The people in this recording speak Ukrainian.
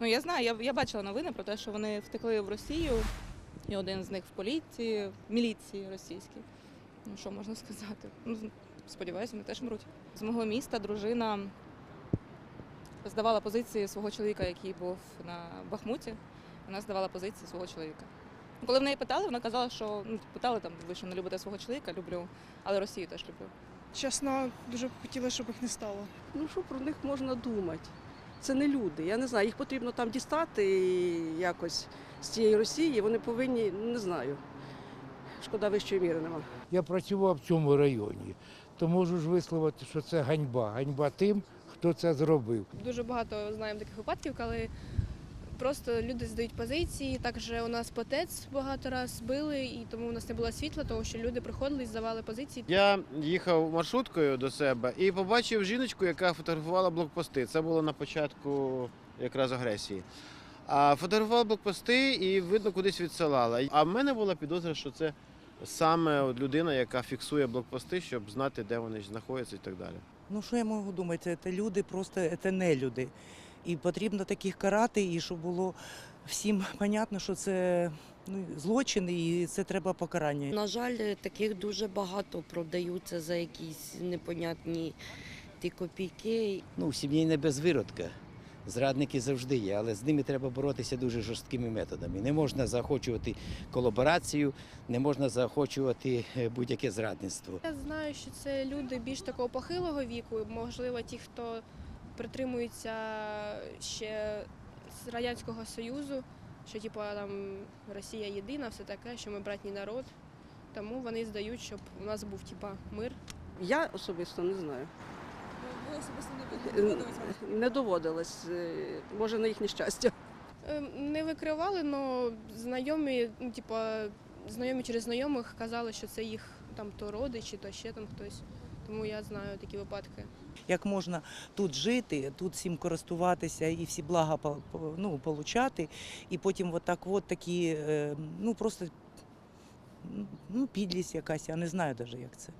Ну я знаю, я, я бачила новини про те, що вони втекли в Росію, і один з них в поліції, в міліції російській. Ну що можна сказати? Ну, сподіваюся, вони теж мруть. З мого міста дружина здавала позиції свого чоловіка, який був на Бахмуті. Вона здавала позиції свого чоловіка. Ну, Коли в неї питали, вона казала, що ну, питали там, ви що не любите свого чоловіка, люблю, але Росію теж люблю. Чесно, дуже б хотіла, щоб їх не стало. Ну що про них можна думати? Це не люди. Я не знаю, їх потрібно там дістати і якось з цієї Росії. Вони повинні, не знаю. Шкода вищої міри нема. Я працював в цьому районі, то можу ж висловити, що це ганьба. Ганьба тим, хто це зробив. Дуже багато знаємо таких випадків, коли просто люди здають позиції. Також у нас потець багато раз били, і тому у нас не було світла, тому що люди приходили і здавали позиції. Я їхав маршруткою до себе і побачив жіночку, яка фотографувала блокпости. Це було на початку якраз агресії. А фотографувала блокпости і видно кудись відсилала. А в мене була підозра, що це саме от людина, яка фіксує блокпости, щоб знати, де вони знаходяться і так далі. Ну що я можу думати? Це люди, просто це не люди. І потрібно таких карати, і щоб було всім понятно, що це ну, злочин і це треба покарання. На жаль, таких дуже багато продаються за якісь непонятні ті копійки. Ну, в сім'ї не без виродка. Зрадники завжди є, але з ними треба боротися дуже жорсткими методами. Не можна заохочувати колаборацію, не можна заохочувати е, будь-яке зрадництво. Я знаю, що це люди більш такого похилого віку, можливо, ті, хто притримується ще з Радянського Союзу, що типу, там Росія єдина, все таке, що ми братній народ. Тому вони здають, щоб у нас був типа мир. Я особисто не знаю. Ви особисто Не доводилось. Е, Може, на їхнє щастя. Е, Не викривали, але знайомі, ну, типа, знайомі через знайомих казали, що це їх там то родичі, то ще там хтось. Тому я знаю такі випадки. Як можна тут жити, тут всім користуватися і всі блага ну, получати, і потім от так от такі, е, ну просто ну, підлість якась, я не знаю навіть, як це.